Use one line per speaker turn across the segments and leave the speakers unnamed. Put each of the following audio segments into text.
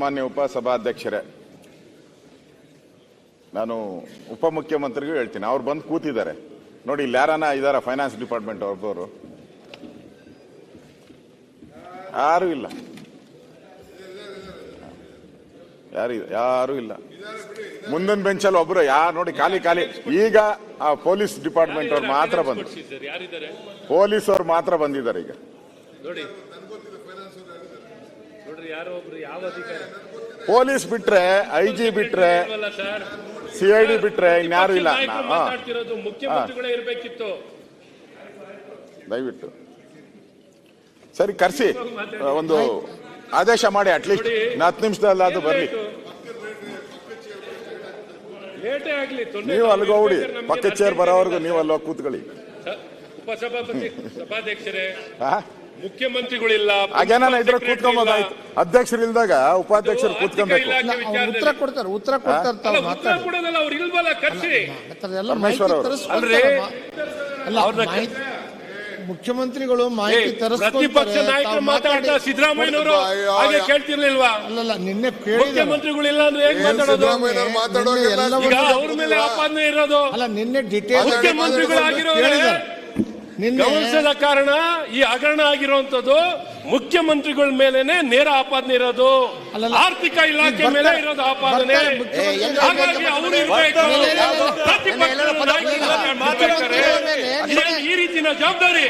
ಮಾನ್ಯ ಉಪಸಭಾಧ್ಯಕ್ಷರೇ, ನಾನು ಉಪಮುಖ್ಯಮಂತ್ರಿಗೂ ಹೇಳ್ತೀನಿ. ಅವ್ರು ಬಂದು ಕೂತಿದ್ದಾರೆ. ನೋಡಿ ಇಲ್ಲಿ ಯಾರನ್ನ ಇದಾರ ಫೈನಾನ್ಸ್ ಡಿಪಾರ್ಟ್ಮೆಂಟ್ ಒಬ್ಬರು ಯಾರು ಇಲ್ಲ. ಯಾರು ಯಾರು ಇಲ್ಲ. ಮುಂದಿನ ಬೆಂಚಲ್ಲಿ ಒಬ್ರು, ಯಾರು ನೋಡಿ, ಖಾಲಿ ಖಾಲಿ. ಈಗ ಆ ಪೊಲೀಸ್ ಡಿಪಾರ್ಟ್ಮೆಂಟ್ ಅವ್ರು ಮಾತ್ರ ಬಂದ್ರು. ಪೊಲೀಸ್ ಅವ್ರು ಮಾತ್ರ ಬಂದಿದ್ದಾರೆ ಈಗ. ಪೊಲೀಸ್ ಬಿಟ್ರೆ ಐ ಜಿ ಬಿಟ್ರೆ ಸಿ ಐ ಡಿ ಬಿಟ್ರೆ ಇನ್ಯಾರು ಇಲ್ಲ? ದಯವಿಟ್ಟು. ಸರಿ ಕರ್ಸಿ. ಒಂದು ಆದೇಶ ಮಾಡಿ ಅಟ್ಲೀಸ್ಟ್ ಹತ್ತು ನಿಮಿಷದಲ್ಲಿ ಅದು ಬರ್ಲಿ. ನೀವು
ಇಲ್ಲ.
ಪಕ್ಕ ಚೇರ್ ಬರೋವರೆಗೂ ನೀವು ಅಲ್ಲಿ ಹೋಗಿ ಕೂತ್ಕೊಳ್ಳಿ.
ಉಪಸಭಾಪತಿ ಸಭಾಧ್ಯಕ್ಷರೇ. ಮುಖ್ಯಮಂತ್ರಿಗಳಿಲ್ಲ
ಇದ್ರೆ ಕೂತ್ಕೊಂಬೋದಾಯ್ತು ಅಧ್ಯಕ್ಷರು ಇಲ್ದಾಗ ಉಪಾಧ್ಯಕ್ಷರು ಕೂತ್ಕೊಬೇಕು.
ಉತ್ತರ ಕೊಡ್ತಾರೆ ಉತ್ತರ ಕೊಡ್ತಾರೆ
ಅಲ್ಲ,
ತಾವು
ಉತ್ತರ ಕೊಡೋದಲ್ಲ ಅವ್ರು ಇಲ್ವಲ್ಲ ಕರ್ಸಿ
ಎಲ್ಲ ಮಾಹಿತಿ. ಅಲ್ಲ
ಅವ್ರನ್ನ
ಮುಖ್ಯಮಂತ್ರಿಗಳು ಮಾಹಿತಿ
ಪ್ರತಿಪಕ್ಷ ನಾಯಕರು ಮಾತಾಡ್ತಾ ಸಿದ್ದರಾಮಯ್ಯನವರು ಹಾಗೆ ಕೇಳ್ತಿರ್ಲಿಲ್ವಾ?
ಅಲ್ಲಲ್ಲ ನಿನ್ನೆ
ಅಂದ್ರೆ ಮಾತಾಡೋದು? ಈಗ ಅವ್ರ ಮೇಲೆ ಆಪಾದನೆ ಇರೋದು.
ಅಲ್ಲ ನಿನ್ನೆ ಡಿಟೇಲ್ ನಿನ್ನೆ
ಗಮನಿಸದ ಕಾರಣ ಈ ಹಗರಣ ಆಗಿರುವಂತದ್ದು ಮುಖ್ಯಮಂತ್ರಿಗಳ ಮೇಲೆನೆ ನೇರ ಆಪಾದನೆ ಇರೋದು ಆರ್ಥಿಕ ಇಲಾಖೆ ಮೇಲೆ ಇರೋದು ಆಪಾದನೆ ಹಾಗಾಗಿ ಅವರು ಇರ್ಬೇಕು ಈ ರೀತಿನ ಜವಾಬ್ದಾರಿ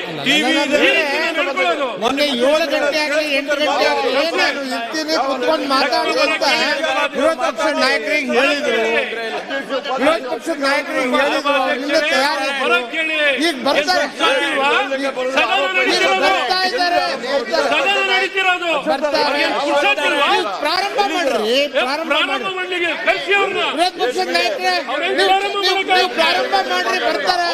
ಮೊನ್ನೆ ಏಳು ಗಂಟೆ ಆಗಲಿ ಎಂಟು ಗಂಟೆ ಆಗಲಿ ನಾನು ಇರ್ತೀನಿ ಕುತ್ಕೊಂಡು ಮಾತಾಡಿ ಅಂತ ವಿರೋಧ ಪಕ್ಷದ ನಾಯಕರಿಗೆ ಹೇಳಿದ್ರು ವಿರೋಧ ಪಕ್ಷದ ನಾಯಕರಿಗೆ ಹೇಳಿದ್ರು
ಹೇಳಿ.
ಈಗ ಬರ್ತಾರೆ. ಬರ್ತಾ ಇದ್ದಾರೆ
ಸದನ ನಡೀತಿರೋದು
ಪ್ರಾರಂಭ ಮಾಡ್ರಿ ಪ್ರಾರಂಭ ಮಾಡಿ
ಮಾಡ್ಲಿಕ್ಕೆ ಕರ್ಸಿ ಅವ್ರನ್ನ ಪ್ರಾರಂಭ
ಮಾಡ್ರಿ ಬರ್ತಾರೆ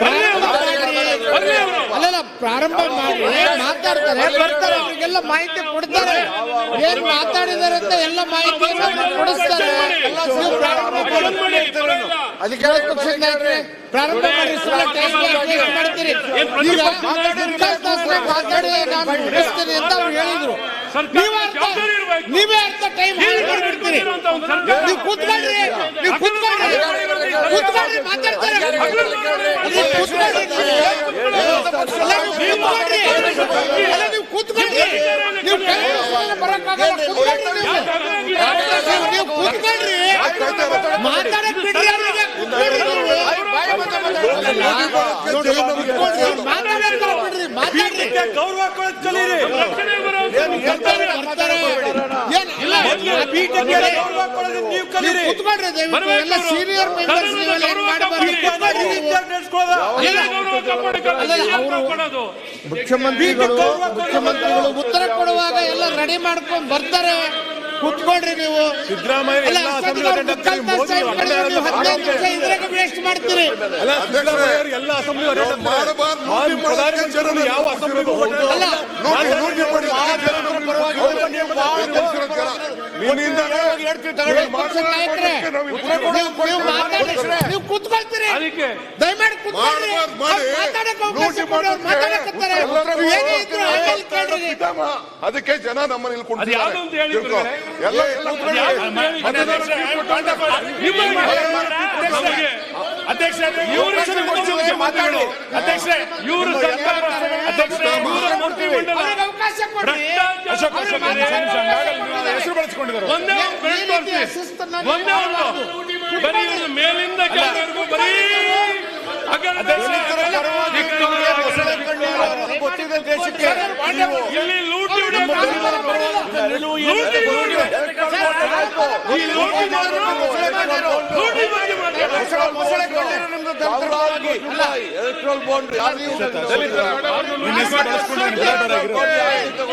ಪ್ರಾರಂಭ
ಮಾಡಿ.
ಅಲ್ಲಲ್ಲ ಪ್ರಾರಂಭ ಮಾಡಿ ಮಾತಾಡ್ತಾರೆ ಬರ್ತಾರೆ ಅವರಿಗೆಲ್ಲ ಮಾಹಿತಿ ಕೊಡ್ತಾರೆ. ಏನ್ ಮಾತಾಡಿದಾರೆ ಅಂತ ಎಲ್ಲ ಮಾಹಿತಿ ಕೊಡಿಸ್ತಾರೆ. ಅಧಿಕಾರ ಪ್ರಾರಂಭ ಮಾಡಿ.
ಬಂದ್ ಮಾಡಿ, ಪರವಾಗಿಲ್ಲ.
ವಿರೋಧ ಪಕ್ಷದ ನಾಯಕರೇ ಪ್ರಾರಂಭ ಮಾಡ್ತೀರಿ. ಈಗ ನಾನು ಅಂತ ಹೇಳಿದ್ರು. ನೀವೇ ಅರ್ಥ ಟೈಮ್. ನೀವು ಕೂತ್ಕೊಳ್ರಿ. ನೀವು ಕೂತ್ಕೊಳ್ರಿ. ಕೂತ್ಕೊಳ್ರಿ ಮಾತಾಡ್ತಾರೆ. ನೀವು ಕೂತ್ಕೊಳ್ರಿ. ಕೂತ್ಕೊಳ್ರಿ. ಬರಕ್ಕಾಗಲ್ಲ ಕೂತ್ಕೊಳ್ರಿ. ನೀವು ನೀವು- ನೀವು ಕೂತ್ಕೊಳ್ರಿ ಮಾತಾಡಕ್ ಬಿಡ್ರಿ ಅವ್ರಿಗೆ ಕೂತ್ಕೊಳ್ರಿ ನೀವು. ಅಲ್ಲ, ನೋಡಿ, ಕೂತ್ಕೊಳ್ರಿ, ಮಾತಾಡಕ್ ಬಿಡ್ರಿ ಮಾತಾಡ್ರಿ
ರಕ್ಷಣೆ ಬರೋದು
ಬರ್ತಾರೆ ಬರ್ತಾರೆ ಏನ್ ಇಲ್ಲ ನೀವು ಕೂತ್ಕೊಳ್ರಿ ದಯವಿಟ್ಟು ಎಲ್ಲ ಸೀನಿಯರ್ ಮೆಂಬರ್ಸ್ ನೀವೆಲ್ಲ ಏನ್ ಮಾಡಬಾರ್ದು ಕೂತ್ಕೊಳ್ರಿ ನೀವು.
ಎಲ್ಲ ಗೌರವ
ಅವರು-
ಕಾಪಾಡೋದು.
ಮುಖ್ಯಮಂತ್ರಿಗಳು ಮುಖ್ಯಮಂತ್ರಿಗಳು ಉತ್ತರ ಕೊಡುವಾಗ ಎಲ್ಲ ರೆಡಿ ಮಾಡ್ಕೊಂಡ್ ಬರ್ತಾರೆ. ಕುತ್ಕೊಂಡ್ರಿ ನೀವು.
ಸಿದ್ದರಾಮಯ್ಯ
ಮಾಡ್ತೀರಿ?
ಎಲ್ಲ ಅಸೆಂಬ್ಲಿ ಯಾವ ಅಸೆಂಬ್ಲಿಗೂ
ನೀವು ನೀವು ಮಾತಾಡಿ ನೀವು ಕೂತ್ಕೊಳ್ತೀರಿ?
ಅದಕ್ಕೆ
ದಯಮಾಡಿ
ಜನ ನಮ್ಮನ್ನ ಇಲ್ಲಿ. ಎಲ್ಲ
ನಮಗೆ ಇವರು ಮಾತಾಡಿ ಅಧ್ಯಕ್ಷ ಇವರು ಸರ್ಕಾರ ಅಧ್ಯಕ್ಷ ಇವರು ಭ್ರಷ್ಟಾಚಾರ
ಅವ್ರಿಗೆ
ಮಾಡಿದ್ದಾರೆ.
ಮಾತಾಡಕ್ಕೆ
ಹೆಸರು ಬಳಸಿಕೊಂಡಿದ್ದಾರೆ
ಒಂದೇ
ಒಂದು
ಬೆಳ್
ಈ
ತೋರ್ಸಿ. ಒಂದೇ ಒಂದು. ಬರೀ ಇವ್ರದ್ದು ಮೇಲಿಂದ ಕೆಳವರೆಗೂ ಬರೀ
ಗೊತ್ತಿದೆ ದೇಶಕ್ಕೆ
ಇಲ್ಲಿ ಲೂಟಿ ಲೂಟಿ ಲೂಟಿ ಲೂಟಿ
ಎಲೆಕ್ಟ್ರಲ್ ಬಾಂಡ್ ಯಾರು